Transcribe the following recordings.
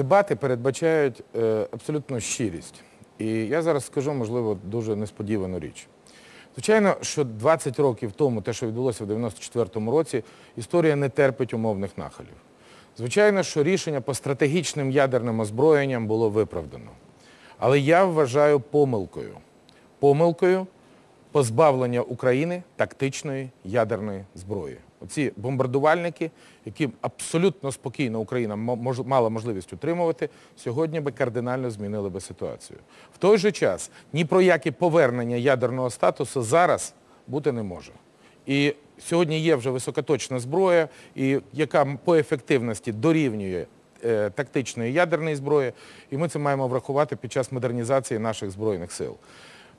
Дебати передбачають е, абсолютну щирість. І я зараз скажу, можливо, дуже несподівану річ. Звичайно, що 20 років тому, те, що відбулося в 94-му році, історія не терпить умовних нахилів. Звичайно, що рішення по стратегічним ядерним озброєнням було виправдано. Але я вважаю помилкою. Помилкою позбавлення України тактичної ядерної зброї. Оці бомбардувальники, які абсолютно спокійно Україна мала можливість утримувати, сьогодні би кардинально змінили би ситуацію. В той же час ні про яке повернення ядерного статусу зараз бути не може. І сьогодні є вже високоточна зброя, яка по ефективності дорівнює е, тактичної ядерної зброї, і ми це маємо врахувати під час модернізації наших Збройних сил.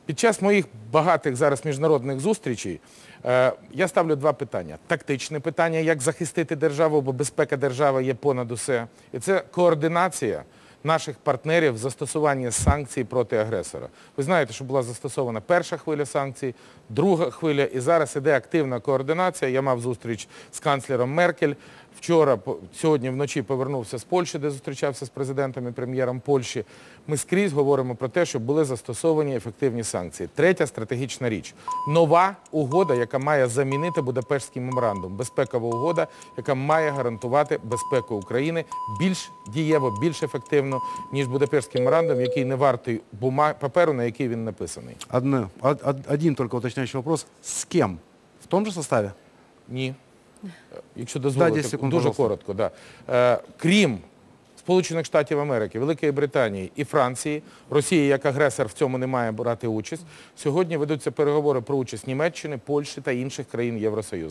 Під час моїх багатих зараз міжнародних зустрічей е, я ставлю два питання. Тактичне питання, як захистити державу, бо безпека держави є понад усе. І це координація наших партнерів в застосуванні санкцій проти агресора. Ви знаєте, що була застосована перша хвиля санкцій, друга хвиля, і зараз іде активна координація. Я мав зустріч з канцлером Меркель. Вчора, сьогодні вночі повернувся з Польщі, де зустрічався з президентом і прем'єром Польщі. Ми скрізь говоримо про те, щоб були застосовані ефективні санкції. Третя стратегічна річ. Нова угода, яка має замінити Будапештський меморандум. Безпекова угода, яка має гарантувати безпеку України більш дієво, більш ефективно, ніж Будапештський меморандум, який не вартий паперу, на який він написаний. Один только уточняющий вопрос. С кем? В том же составе? Ні. Е, Якщо дозволите, 10 секунд, дуже пожалуйста. коротко. Да. Е, крім Сполучених Штатів Америки, Великої Британії і Франції, Росія як агресор в цьому не має брати участь. Сьогодні ведуться переговори про участь Німеччини, Польщі та інших країн Євросоюзу.